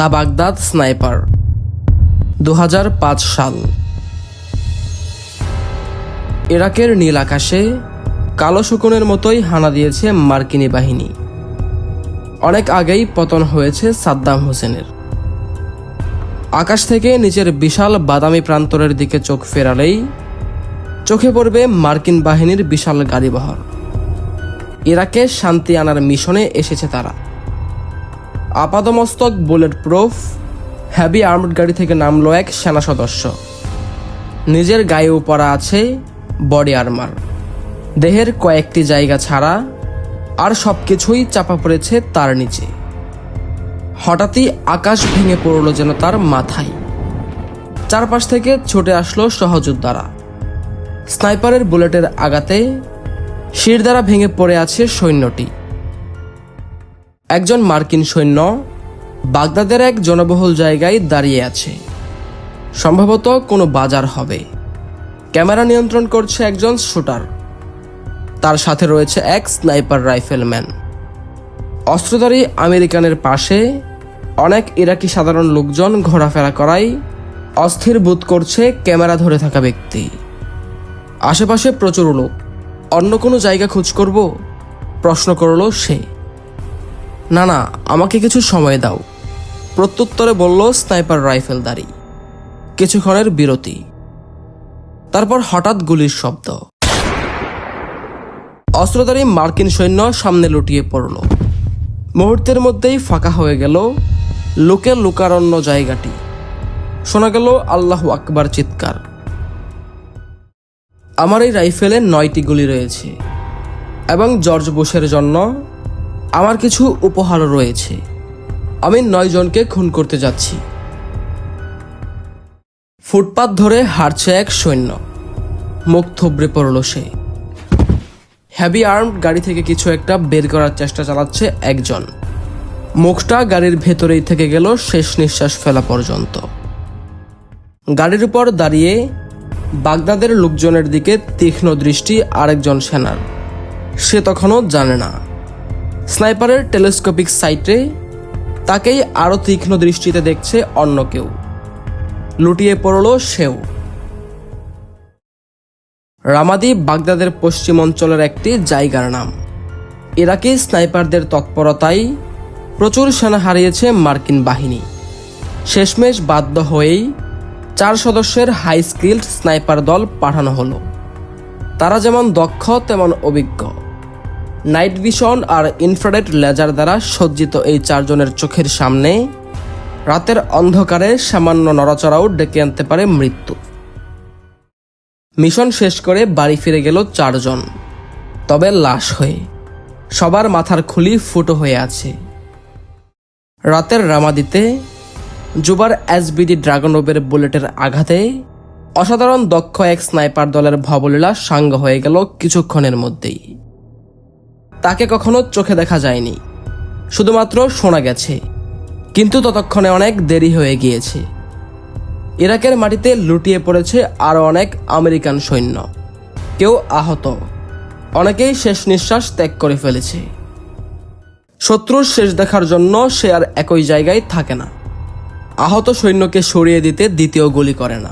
The Baghdad sniper দু হাজার পাঁচ সাল। ইরাকের নীল আকাশে কালো শকুনের মতোই হানা দিয়েছে মার্কিনি বাহিনী। অনেক আগেই পতন হয়েছে সাদ্দাম হোসেনের। আকাশ থেকে নিচের বিশাল বাদামি প্রান্তরের দিকে চোখ ফেরালেই চোখে পড়বে মার্কিন বাহিনীর বিশাল গাড়িবহর। ইরাকে শান্তি আনার মিশনে এসেছে তারা। আপাদমস্তক বুলেট প্রুফ হ্যাভি আর্মড গাড়ি থেকে নামলো এক সেনা সদস্য। নিজের গায়েও পরা আছে বডি আর্মার দেহের কয়েকটি জায়গা ছাড়া আর সব কিছুই চাপা পড়েছে তার নিচে। হঠাৎই আকাশ ভেঙে পড়ল যেন তার মাথায়। চারপাশ থেকে ছুটে আসলো সহযোদ্ধারা। স্নাইপারের বুলেটের আঘাতে শির দ্বারা ভেঙে পড়ে আছে সৈন্যটি। একজন মার্কিন সৈন্য বাগদাদের এক জনবহুল জায়গায় দাঁড়িয়ে আছে। সম্ভবত কোনো বাজার হবে। ক্যামেরা নিয়ন্ত্রণ করছে একজন শুটার। তার সাথে রয়েছে এক স্নাইপার রাইফেলম্যান। অস্ত্রধারী আমেরিকানের পাশে অনেক ইরাকি সাধারণ লোকজন ঘোরাফেরা করায় অস্থির বোধ করছে ক্যামেরা ধরে থাকা ব্যক্তি। আশেপাশে প্রচুর লোক। অন্য কোনো জায়গা খোঁজ করব? প্রশ্ন করল সে। না না, আমাকে কিছু সময় দাও। প্রত্যুত্তরে বলল, স্নাইপার রাইফেল রাইফেলদারি কিছুক্ষণের বিরতি। তারপর হঠাৎ গুলির শব্দ। অস্ত্রধারী মার্কিন সৈন্য সামনে লুটিয়ে পড়ল। মুহূর্তের মধ্যেই ফাঁকা হয়ে গেল লোকের লোকারণ্য জায়গাটি। শোনা গেল, আল্লাহ আকবার চিৎকার। আমার এই রাইফেলে নয়টি গুলি রয়েছে এবং জর্জ বুশের জন্য আমার কিছু উপহারও রয়েছে। আমি নয় জনকে খুন করতে যাচ্ছি। ফুটপাত ধরে হারছে এক সৈন্য। মুখ থুবড়ে পড়ল সে। হ্যাভি আর্মড গাড়ি থেকে কিছু একটা বের করার চেষ্টা চালাচ্ছে একজন। মুখটা গাড়ির ভেতরেই থেকে গেল শেষ নিঃশ্বাস ফেলা পর্যন্ত। গাড়ির উপর দাঁড়িয়ে বাগদাদের লোকজনের দিকে তীক্ষ্ণ দৃষ্টি আরেকজন সেনার। সে তখনও জানে না। স্নাইপারের টেলিস্কোপিক সাইটে তাকেই আরও তীক্ষ্ণ দৃষ্টিতে দেখছে অন্য কেউ। লুটিয়ে পড়ল সেও। রামাদি বাগদাদের পশ্চিম অঞ্চলের একটি জায়গার নাম। ইরাকি স্নাইপারদের তৎপরতায় প্রচুর সেনা হারিয়েছে মার্কিন বাহিনী। শেষমেশ বাধ্য হয়েই চার সদস্যের হাই স্কিল্ড স্নাইপার দল পাঠানো হলো। তারা যেমন দক্ষ, তেমন অভিজ্ঞ। নাইট ভিশন আর ইনফ্রারেড লেজার দ্বারা সজ্জিত এই চারজনের চোখের সামনে রাতের অন্ধকারে সামান্য নড়াচড়াও ডেকে আনতে পারে মৃত্যু। মিশন শেষ করে বাড়ি ফিরে গেল চারজন। তবে লাশ হয়ে সবার মাথার খুলি ফুটো হয়ে আছে। রাতের রামাদিতে জুবার এসবিডি ড্রাগনোবের বুলেটের আঘাতে অসাধারণ দক্ষ এক স্নাইপার দলের ভবলীলা সাঙ্গ হয়ে গেল কিছুক্ষণের মধ্যেই। তাকে কখনো চোখে দেখা যায়নি। শুধুমাত্র শোনা গেছে। কিন্তু ততক্ষণে অনেক দেরি হয়ে গিয়েছে। ইরাকের মাটিতে লুটিয়ে পড়েছে আরও অনেক আমেরিকান সৈন্য। কেউ আহত। অনেকেই শেষ নিঃশ্বাস ত্যাগ করে ফেলেছে। শত্রুর শেষ দেখার জন্য সে আর একই জায়গায় থাকে না। আহত সৈন্যকে সরিয়ে দিতে দ্বিতীয় গুলি করে না।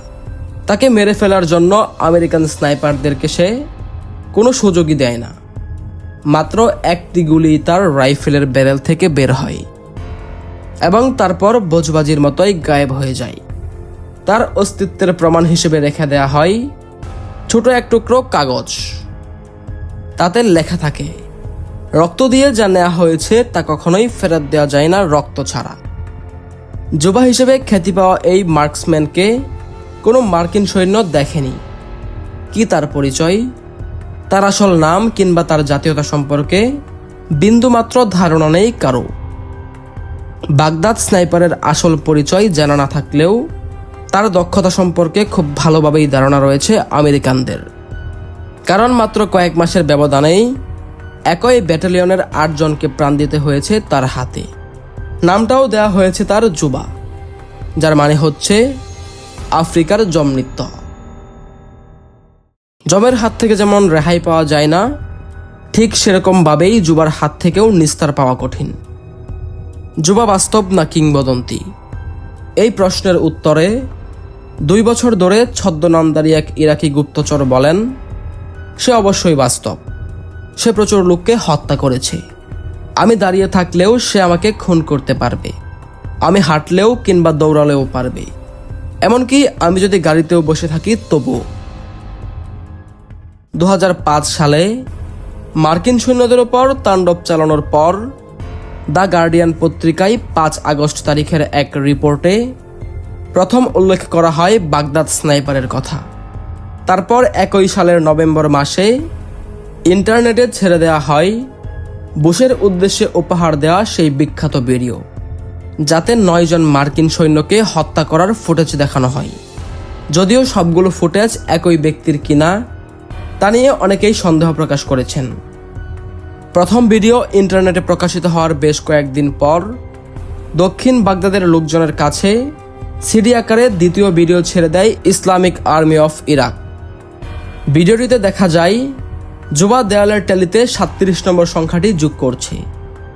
তাকে মেরে ফেলার জন্য আমেরিকান স্নাইপারদেরকে সে কোনো সুযোগই দেয় না। মাত্র একটি গুলি তার রাইফেলের ব্যারেল থেকে বের হয় এবং তারপর বোঝবাজির মতোই গায়েব হয়ে যায়। তার অস্তিত্বের প্রমাণ হিসেবে রেখে দেয়া হয় ছোট এক টুকরো কাগজ। তাতে লেখা থাকে, রক্ত দিয়ে যা নেওয়া হয়েছে তা কখনোই ফেরত দেওয়া যায় না রক্ত ছাড়া। যুবা হিসেবে খ্যাতি পাওয়া এই মার্কসম্যানকে কোনো মার্কিন সৈন্য দেখেনি। কি তার পরিচয়? তার আসল নাম কিংবা তার জাতীয়তা সম্পর্কে বিন্দুমাত্র ধারণা নেই কারও। বাগদাদ স্নাইপারের আসল পরিচয় জানা না থাকলেও তার দক্ষতা সম্পর্কে খুব ভালোভাবেই ধারণা রয়েছে আমেরিকানদের। কারণ মাত্র কয়েক মাসের ব্যবধানেই একই ব্যাটালিয়নের আটজনকে প্রাণ দিতে হয়েছে তার হাতে। নামটাও দেওয়া হয়েছে তার যুবা, যার মানে হচ্ছে আফ্রিকার জমনৃত্য। জমের হাত থেকে যেমন রেহাই পাওয়া যায় না, ঠিক সেরকমভাবেই যুবার হাত থেকেও নিস্তার পাওয়া কঠিন। যুবা বাস্তব না কিংবদন্তি? এই প্রশ্নের উত্তরে দুই বছর ধরে ছদ্মনামদারি এক ইরাকি গুপ্তচর বলেন, সে অবশ্যই বাস্তব। সে প্রচুর লোককে হত্যা করেছে। আমি দাঁড়িয়ে থাকলেও সে আমাকে খুন করতে পারবে। আমি হাঁটলেও কিংবা দৌড়ালেও পারবে। এমনকি আমি যদি গাড়িতেও বসে থাকি তবুও। দু হাজার পাঁচ সালে মার্কিন সৈন্যদের ওপর তাণ্ডব চালানোর পর দ্য গার্ডিয়ান পত্রিকায় পাঁচ আগস্ট তারিখের এক রিপোর্টে প্রথম উল্লেখ করা হয় বাগদাদ স্নাইপারের কথা। তারপর একই সালের নভেম্বর মাসে ইন্টারনেটে ছেড়ে দেওয়া হয় বুশের উদ্দেশ্যে উপহার দেওয়া সেই বিখ্যাত ভিডিও, যাতে নয়জন মার্কিন সৈন্যকে হত্যা করার ফুটেজ দেখানো হয়। যদিও সবগুলো ফুটেজ একই ব্যক্তির কিনা তা নিয়ে অনেকেই সন্দেহ প্রকাশ করেছেন। প্রথম ভিডিও ইন্টারনেটে প্রকাশিত হওয়ার বেশ কয়েকদিন পর দক্ষিণ বাগদাদের লোকজনের কাছে সিডি আকারে দ্বিতীয় ভিডিও ছেড়ে দেয় ইসলামিক আর্মি অফ ইরাক। ভিডিওটিতে দেখা যায়, যুবা দেয়ালের ট্যালিতে সাতত্রিশ নম্বর সংখ্যাটি যোগ করছে।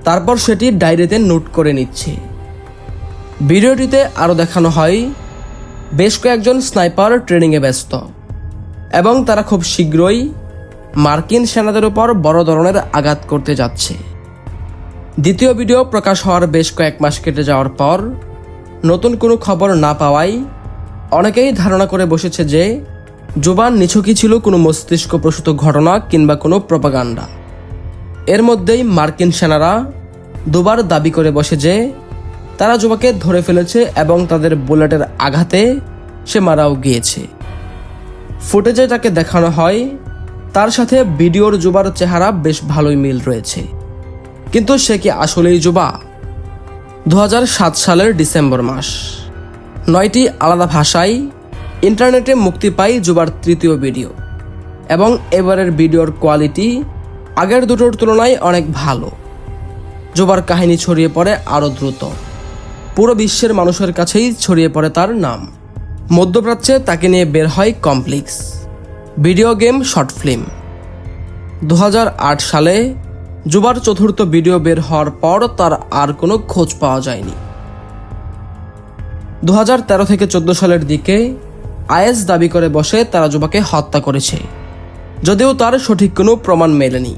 তারপর সেটি ডায়েরিতে নোট করে নিচ্ছে। ভিডিওটিতে আরও দেখানো হয়, বেশ কয়েকজন স্নাইপার ট্রেনিংয়ে ব্যস্ত। এবং তারা খুব শীঘ্রই মার্কিন সেনাদের উপর বড় ধরনের আঘাত করতে যাচ্ছে। দ্বিতীয় ভিডিও প্রকাশ হওয়ার বেশ কয়েক মাস কেটে যাওয়ার পর নতুন কোনো খবর না পাওয়ায় অনেকেই ধারণা করে বসেছে যে জোবান নিছকই ছিল কোনো মস্তিষ্ক প্রসূত ঘটনা কিংবা কোনো প্রপাগান্ডা। এর মধ্যেই মার্কিন সেনারা দুবার দাবি করে বসে যে তারা যুবাকে ধরে ফেলেছে এবং তাদের বুলেটের আঘাতে সে মারাও গিয়েছে। ফুটেজে তাকে দেখানো হয়, তার সাথে ভিডিওর যুবার চেহারা বেশ ভালোই মিল রয়েছে। কিন্তু সে কি আসলেই যুবা দু হাজার সাত সালের ডিসেম্বর মাস। নয়টি আলাদা ভাষায় ইন্টারনেটে মুক্তি পায় যুবার তৃতীয় ভিডিও। এবং এবারের ভিডিওর কোয়ালিটি আগের দুটোর তুলনায় অনেক ভালো। যুবার কাহিনী ছড়িয়ে পড়ে আরও দ্রুত। পুরো বিশ্বের মানুষের কাছেই ছড়িয়ে পড়ে তার নাম। মধ্যপ্রাচ্যে তাকে নিয়ে বের হয় complex. Video game short film. দু হাজার আট সালে যুবার চতুর্থ ভিডিও বের হওয়ার পর তার আর কোনো খোঁজ পাওয়া যায়নি। দু হাজার তেরো থেকে চোদ্দ সালের দিকে আইএস দাবি করে বসে তারা যুবাকে হত্যা করেছে। যদিও তার সঠিক কোনো প্রমাণ মেলেনি।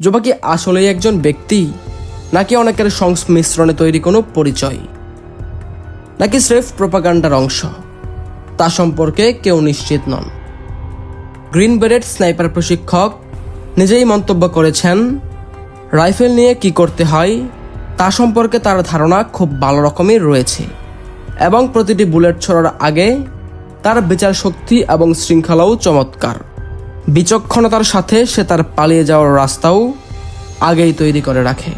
যুবা কি আসলেই একজন ব্যক্তি, নাকি অনেকের সংমিশ্রণে তৈরি কোনো পরিচয়? নাকি স্রেফ প্রোপাগান্ডার অংশ? তা সম্পর্কে কেউ নিশ্চিত নন। গ্রিন বেরেট স্নাইপার প্রশিক্ষক নিজেই মন্তব্য করেছেন, রাইফেল নিয়ে কি করতে হয়, তা সম্পর্কে তার ধারণা খুব ভালো রকমই রয়েছে এবং প্রতিটি বুলেট ছড়ার আগে তার বিচার শক্তি এবং শৃঙ্খলাও চমৎকার। বিচক্ষণতার সাথে সে তার পালিয়ে যাওয়ার রাস্তাও আগেই তৈরি করে রাখে।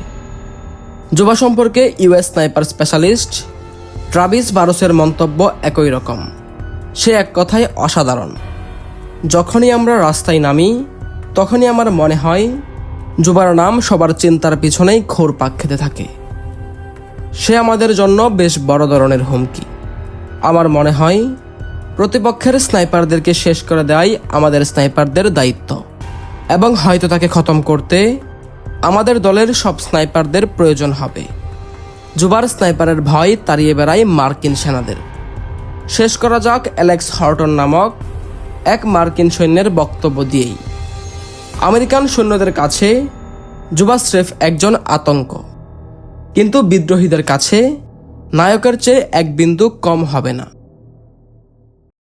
যুবা সম্পর্কে ইউএস স্নাইপার স্পেশালিস্ট ট্রাভিস বারোসের মন্তব্য একই রকম। সে এক কথায় অসাধারণ। যখনই আমরা রাস্তায় নামি, তখনই আমার মনে হয় যুবার নাম সবার চিন্তার পিছনেই ঘোর পাক খেতে থাকে। সে আমাদের জন্য বেশ বড় ধরনের হুমকি। আমার মনে হয়, প্রতিপক্ষের স্নাইপারদেরকে শেষ করে দেওয়াই আমাদের স্নাইপারদের দায়িত্ব। এবং হয়তো তাকে খতম করতে আমাদের দলের সব স্নাইপারদের প্রয়োজন হবে। জুবার স্নাইপারের ভয় তাড়িয়ে বেড়ায় মার্কিন সেনাদের। শেষ করা যাক অ্যালেক্স হর্টন নামক এক মার্কিন সৈন্যের বক্তব্য দিয়েই। আমেরিকান সৈন্যদের কাছে যুবা স্রেফ একজন আতঙ্ক। কিন্তু বিদ্রোহীদের কাছে নায়কের চেয়ে এক বিন্দু কম হবে না।